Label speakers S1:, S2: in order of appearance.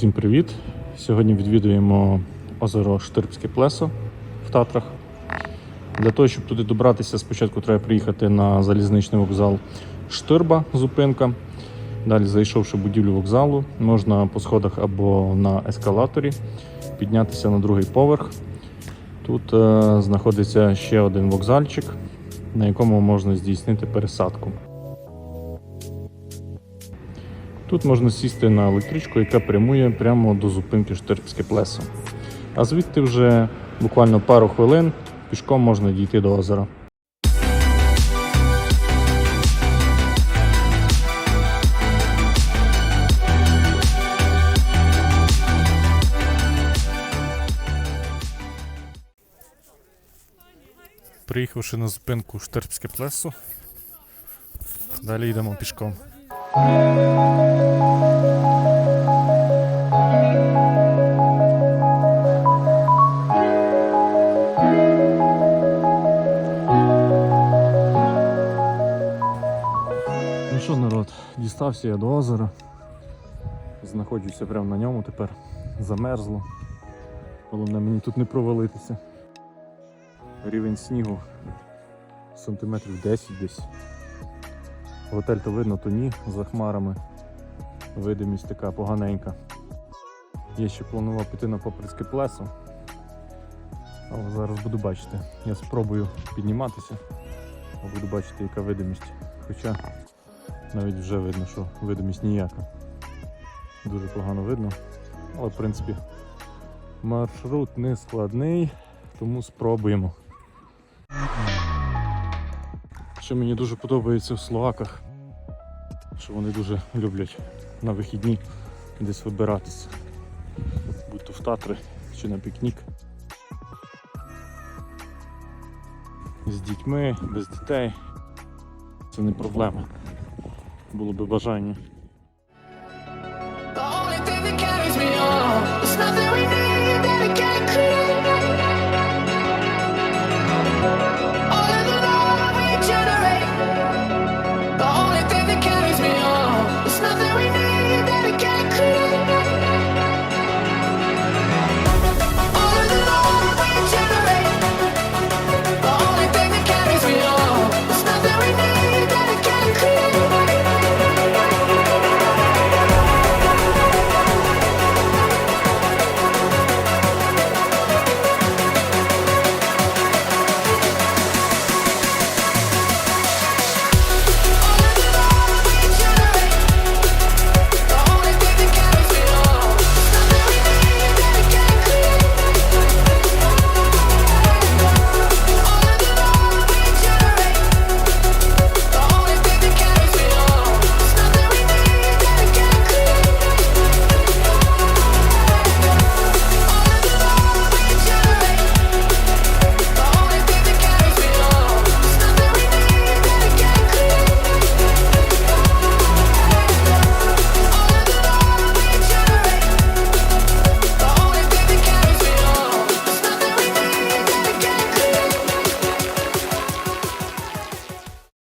S1: Всім привіт! Сьогодні відвідуємо озеро Штирбське плесо в Татрах. Для того, щоб туди добратися, спочатку треба приїхати на залізничний вокзал Штирба, зупинка. Далі, зайшовши в будівлю вокзалу, можна по сходах або на ескалаторі піднятися на другий поверх. Тут е, знаходиться ще один вокзальчик, на якому можна здійснити пересадку. Тут можна сісти на електричку, яка прямує прямо до зупинки Штирбське плесо. А звідти вже буквально пару хвилин пішком можна дійти до озера. Приїхавши на зупинку Штирбське плесо, далі йдемо пішком. Ну що, народ, дістався я до озера. Знаходжуся прямо на ньому тепер. Замерзло. Головне мені тут не провалитися. Рівень снігу сантиметрів 10 десь. Готель то видно, то ні, за хмарами. Видимість така поганенька. Я ще планував піти на Поприцьке плесо. Але зараз буду бачити. Я спробую підніматися, буду бачити, яка видимість. Хоча навіть вже видно, що видимість ніяка. Дуже погано видно. Але в принципі маршрут не складний, тому спробуємо. Що мені дуже подобається в Словаках, що вони дуже люблять на вихідні десь вибиратися. Будь то в Татри чи на пікнік. З дітьми, без дітей. Це не проблема. Було би бажання.